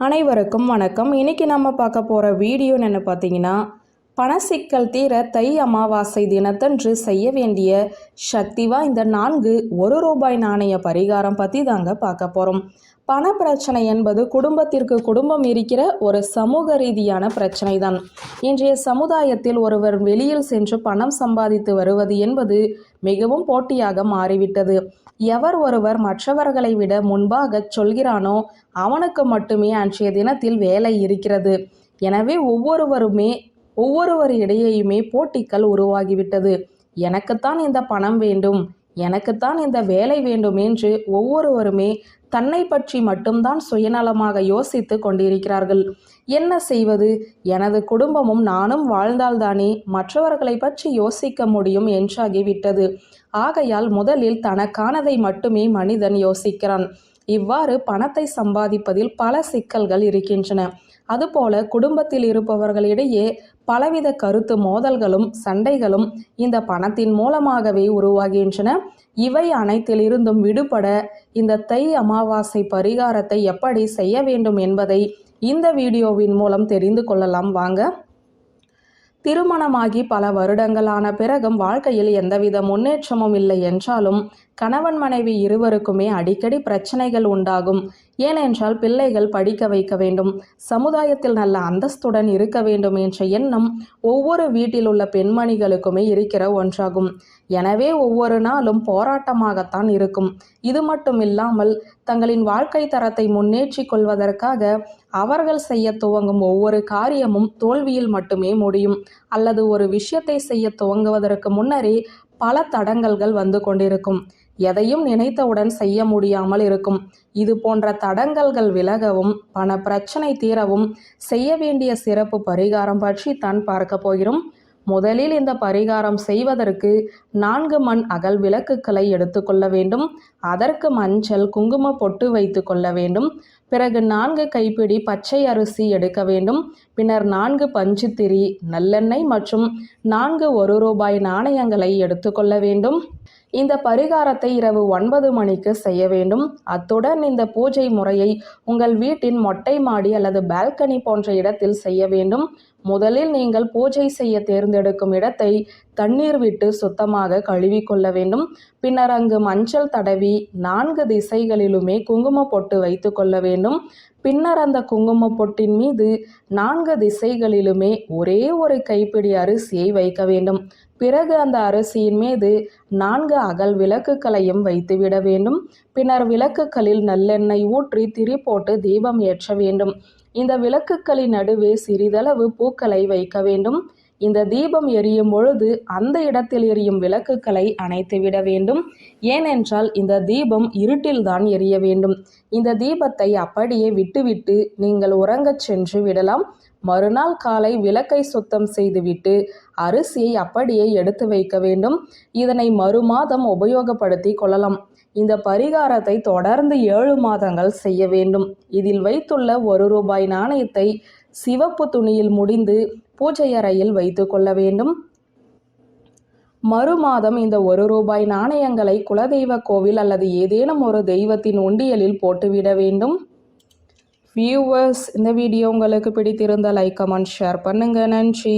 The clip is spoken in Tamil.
அனைவருக்கும் வணக்கம். இன்னைக்கு நம்ம பார்க்க போகிற வீடியோ என்ன பார்த்தீங்கன்னா பணசிக்கல் தீர தை அமாவாசை தினத்தன்று செய்ய வேண்டிய சக்தி வாய்ந்த நான்கு ஒரு ரூபாய் நாணய பரிகாரம் பற்றி தாங்க பார்க்க போகிறோம் பண பிரச்சனை என்பது குடும்பத்திற்கு குடும்பம் இருக்கிற ஒரு சமூக ரீதியான பிரச்சனை தான் இன்றைய சமுதாயத்தில் ஒருவர் வெளியில் சென்று பணம் சம்பாதித்து வருவது என்பது மிகவும் போட்டியாக மாறிவிட்டது. எவர் ஒருவர் மற்றவர்களை விட முன்பாக சொல்கிறானோ அவனுக்கு மட்டுமே அன்றைய தினத்தில் வேலை இருக்கிறது. எனவே ஒவ்வொருவருமே ஒவ்வொருவர் இடையேயுமே போட்டிகள் உருவாகிவிட்டது. எனக்குத்தான் இந்த பணம் வேண்டும். எனக்குத்தான் இந்த வேலை வேண்டும் என்று ஒவ்வொருவருமே தன்னை பற்றி மட்டும்தான் சுயநலமாக யோசித்து கொண்டிருக்கிறார்கள். என்ன செய்வது? எனது குடும்பமும் நானும் வாழ்ந்தால்தானே மற்றவர்களை பற்றி யோசிக்க முடியும் என்றாகிவிட்டது. ஆகையால் முதலில் தனக்கானதை மட்டுமே மனிதன் யோசிக்கிறான். இவ்வாறு பணத்தை சம்பாதிப்பதில் பல சிக்கல்கள் இருக்கின்றன. அதுபோல குடும்பத்தில் இருப்பவர்களிடையே பலவித கருத்து மோதல்களும் சண்டைகளும் இந்த பணத்தின் மூலமாகவே உருவாகின்றன. இவை அனைத்திலிருந்தும் விடுபட இந்த தை அமாவாசை பரிகாரத்தை எப்படி செய்ய வேண்டும் என்பதை இந்த வீடியோவின் மூலம் தெரிந்து கொள்ளலாம். வாங்க திருமணமாகி பல வருடங்களான பிறகும் வாழ்க்கையில் எந்தவித முன்னேற்றமும் இல்லை என்றாலும் கணவன் மனைவி இருவருக்குமே அடிக்கடி பிரச்சனைகள் உண்டாகும். ஏனென்றால் பிள்ளைகள் படிக்க வைக்க வேண்டும் சமுதாயத்தில் நல்ல அந்தஸ்துடன் இருக்க வேண்டும் என்ற எண்ணம் ஒவ்வொரு வீட்டில் உள்ள பெண்மணிகளுக்குமே இருக்கிற ஒன்றாகும். எனவே ஒவ்வொரு நாளும் போராட்டமாகத்தான் இருக்கும். இது மட்டும் இல்லாமல் தங்களின் வாழ்க்கை தரத்தை முன்னேற்றிக் கொள்வதற்காக அவர்கள் செய்ய துவங்கும் ஒவ்வொரு காரியமும் தோல்வியில் மட்டுமே முடியும். அல்லது ஒரு விஷயத்தை செய்ய துவங்குவதற்கு முன்னரே பல தடங்கல்கள் வந்து கொண்டிருக்கும். எதையும் நினைத்தவுடன் செய்ய முடியாமல் இருக்கும். இது போன்ற தடங்கல்கள் விலகவும் பண பிரச்சனை தீரவும் செய்ய வேண்டிய சிறப்பு பரிகாரம் பற்றி தான் பார்க்க போகிறோம். முதலில் இந்த பரிகாரம் செய்வதற்கு நான்கு மண் அகல் விளக்குகளை எடுத்துக்கொள்ள வேண்டும். அதற்கு மஞ்சள் குங்கும பொட்டு வைத்து கொள்ள வேண்டும். பிறகு நான்கு கைப்பிடி பச்சை அரிசி எடுக்க வேண்டும். பின்னர் நான்கு பஞ்சுத்திரி நல்லெண்ணெய் மற்றும் நான்கு ஒரு ரூபாய் நாணயங்களை எடுத்துக்கொள்ள வேண்டும். இந்த பரிகாரத்தை இரவு ஒன்பது மணிக்கு செய்ய வேண்டும். அத்துடன் இந்த பூஜை முறையை உங்கள் வீட்டின் மொட்டை மாடி அல்லது பால்கனி போன்ற இடத்தில் செய்ய வேண்டும். முதலில் நீங்கள் பூஜை செய்ய தேர்ந்தெடுக்கும் இடத்தை தண்ணீர் விட்டு சுத்தமாக கழுவிக்கொள்ள வேண்டும். பின்னர் அங்கு மஞ்சள் தடவி நான்கு திசைகளிலுமே குங்கும பொட்டு வைத்து கொள்ள வேண்டும். பின்னர் அந்த குங்கும பொட்டின் மீது நான்கு திசைகளிலுமே ஒரே ஒரு கைப்பிடி அரிசியை வைக்க வேண்டும். பிறகு அந்த அரிசியின் மீது நான்கு அகல் விளக்குகளையும் வைத்துவிட வேண்டும். பின்னர் விளக்குகளில் நல்லெண்ணெய் ஊற்றி திரி போட்டு தீபம் ஏற்ற வேண்டும். இந்த விளக்குகளின் நடுவே சிறிதளவு பூக்களை வைக்க வேண்டும். இந்த தீபம் எரியும் பொழுது அந்த இடத்தில் எரியும் விளக்குகளை அணைத்துவிட வேண்டும். ஏனென்றால் இந்த தீபம் இருட்டில்தான் எரிய வேண்டும். இந்த தீபத்தை அப்படியே விட்டுவிட்டு நீங்கள் உறங்கச் சென்று விடலாம். மறுநாள் காலை விளக்கை சுத்தம் செய்துவிட்டு அரிசியை அப்படியே எடுத்து வைக்க வேண்டும். இதனை மறுமாதம் உபயோகப்படுத்தி கொள்ளலாம். இந்த பரிகாரத்தை தொடர்ந்து ஏழு மாதங்கள் செய்ய வேண்டும். இதில் வைத்துள்ள ஒரு ரூபாய் நாணயத்தை சிவப்பு துணியில் முடிந்து பூஜை அறையில் வைத்து கொள்ள வேண்டும். மறுமாதம் இந்த ஒரு ரூபாய் நாணயங்களை குலதெய்வ கோவில் அல்லது ஏதேனும் ஒரு தெய்வத்தின் உண்டியலில் போட்டுவிட வேண்டும். வியூவர்ஸ் இந்த வீடியோ உங்களுக்கு பிடித்திருந்தால் லைக் கமெண்ட் ஷேர் பண்ணுங்க. நன்றி.